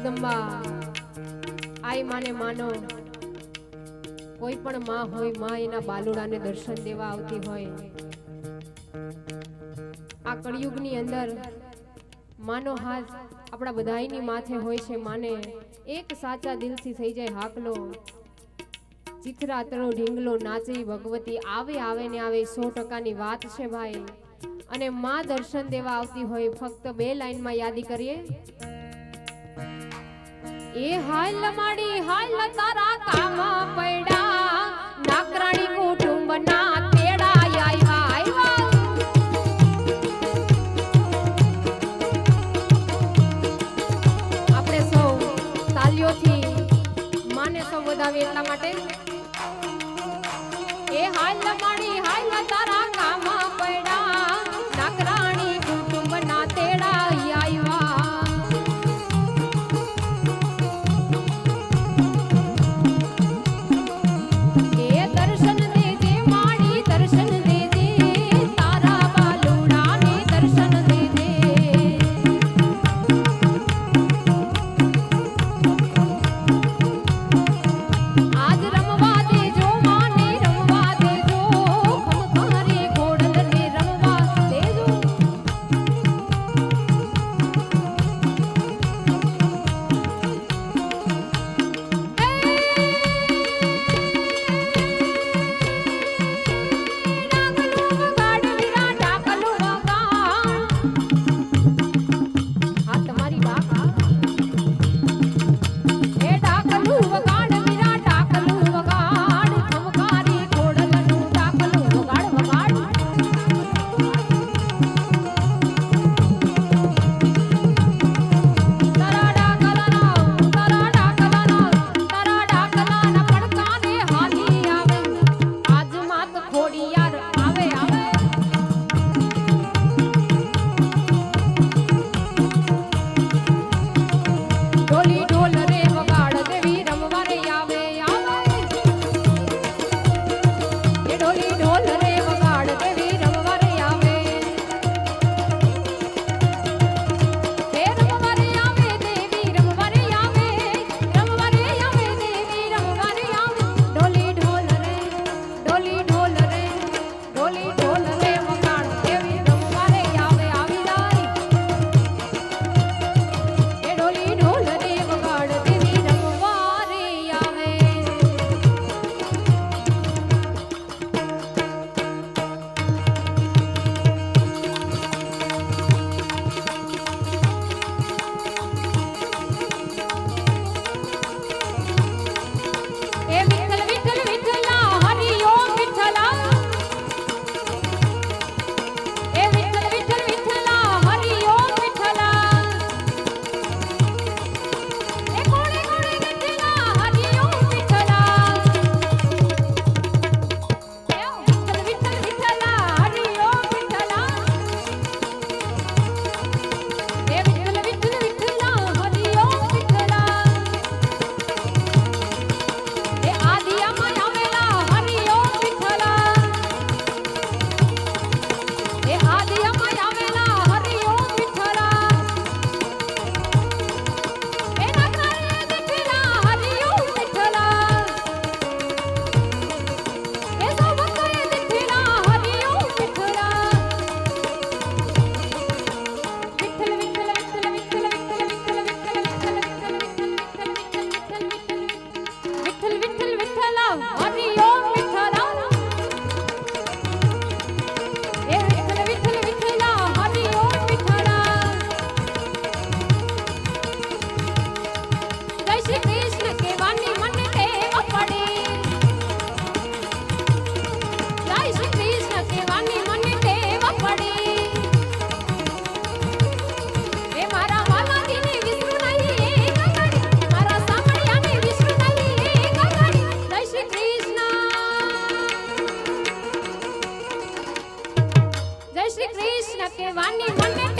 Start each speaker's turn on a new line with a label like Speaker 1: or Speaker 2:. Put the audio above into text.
Speaker 1: જગદંબા આય માને માનો. કોઈ પણ માં હોય, માં એના બાલુડાને દર્શન દેવા આવતી હોય. આ કળિયુગની અંદર માનો હાથ આપણા બધાની માથે હોય છે માને. એક સાચા દિલથી થઈ જાય હાકલો. ચિત્રાતળો ઢીંગલો, નાચી, ભગવતી, આવે આવે ને આવે સો ટકાની વાત છે ભાઈ. અને માં દર્શન દેવા આવતી હોય, ફક્ત બે લાઈનમાં યાદી કરીએ. એ હાલ માડી હાલ તારા કામ પડ્યા. નાકરાણી કુટુંબ ના માને સંબોધાવી એટલા માટે. એ હાલ Bolívar. Ponme